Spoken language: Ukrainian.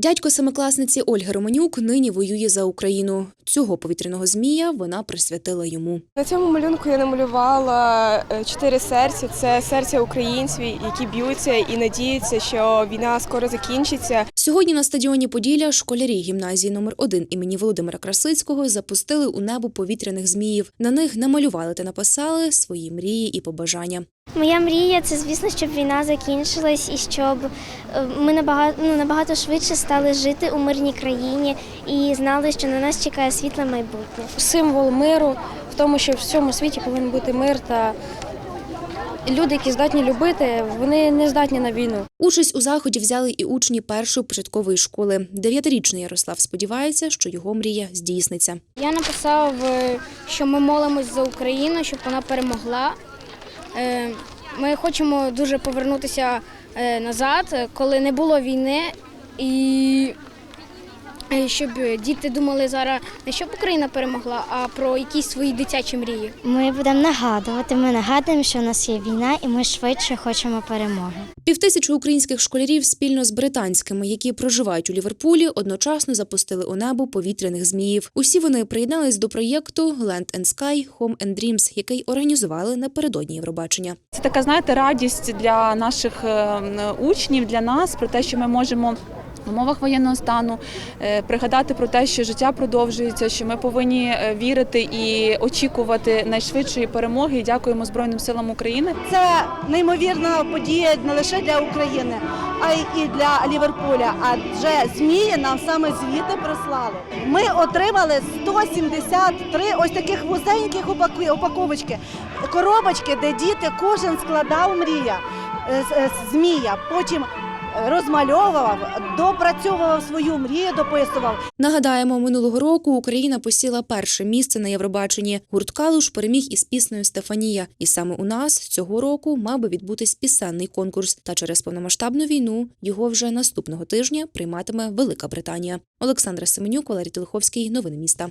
Дядько семикласниці Ольги Романюк нині воює за Україну. Цього повітряного змія вона присвятила йому. На цьому малюнку я намалювала е, чотири серця. Це серця українців, які б'ються і надіються, що війна скоро закінчиться. Сьогодні на стадіоні Поділля школярі гімназії номер 1 імені Володимира Красицького запустили у небо повітряних зміїв. На них намалювали та написали свої мрії і побажання. Моя мрія це, звісно, щоб війна закінчилась і щоб е, ми набагато ну, набагато швидше стали жити у мирній країні і знали, що на нас чекає світле майбутнє. символ миру в тому, що в всьому світі повинен бути мир та люди, які здатні любити, вони не здатні на війну. Участь у заході взяли і учні першої початкової школи. Дев'ятирічний Ярослав сподівається, що його мрія здійсниться. Я написав, е, що ми молимось за Україну, щоб вона перемогла. Е, Ми хочемо дуже повернутися е, назад, коли не було війни, і щоб діти думали зараз не щоб Україна перемогла, а про якісь свої дитячі мрії. Ми будемо нагадувати. Ми нагадуємо, що у нас є війна, і ми швидше хочемо перемоги. Півтисячі українських школярів спільно з британськими, які проживають у Ліверпулі, одночасно запустили у небо повітряних зміїв. Усі вони приєднались до проєкту Land and Sky Home and Dreams, який організували напередодні Євробачення. Це така, знаєте, радість для наших е, учнів, для нас про те, що ми можемо. В умовах воєнного стану е, пригадати про те, що життя продовжується, що ми повинні е, вірити і очікувати найшвидшої перемоги. І дякуємо Збройним силам України. Це неймовірна подія не лише для України, а й для Ліверпуля. Адже змії нам саме звідти прислали. Ми отримали 173 ось таких вузеньких упаковочки, коробочки, де діти кожен складав мрія е, змія. Потім розмальовував, допрацьовував свою мрію, дописував. Нагадаємо, минулого року Україна посіла перше місце на Євробаченні. Гурт Калуш переміг із піснею Стефанія. І саме у нас цього року мав би відбутись пісенний конкурс. Та через повномасштабну війну його вже наступного тижня прийматиме Велика Британія. Олександра Семенюк, Валерій Телеховський. Новини міста.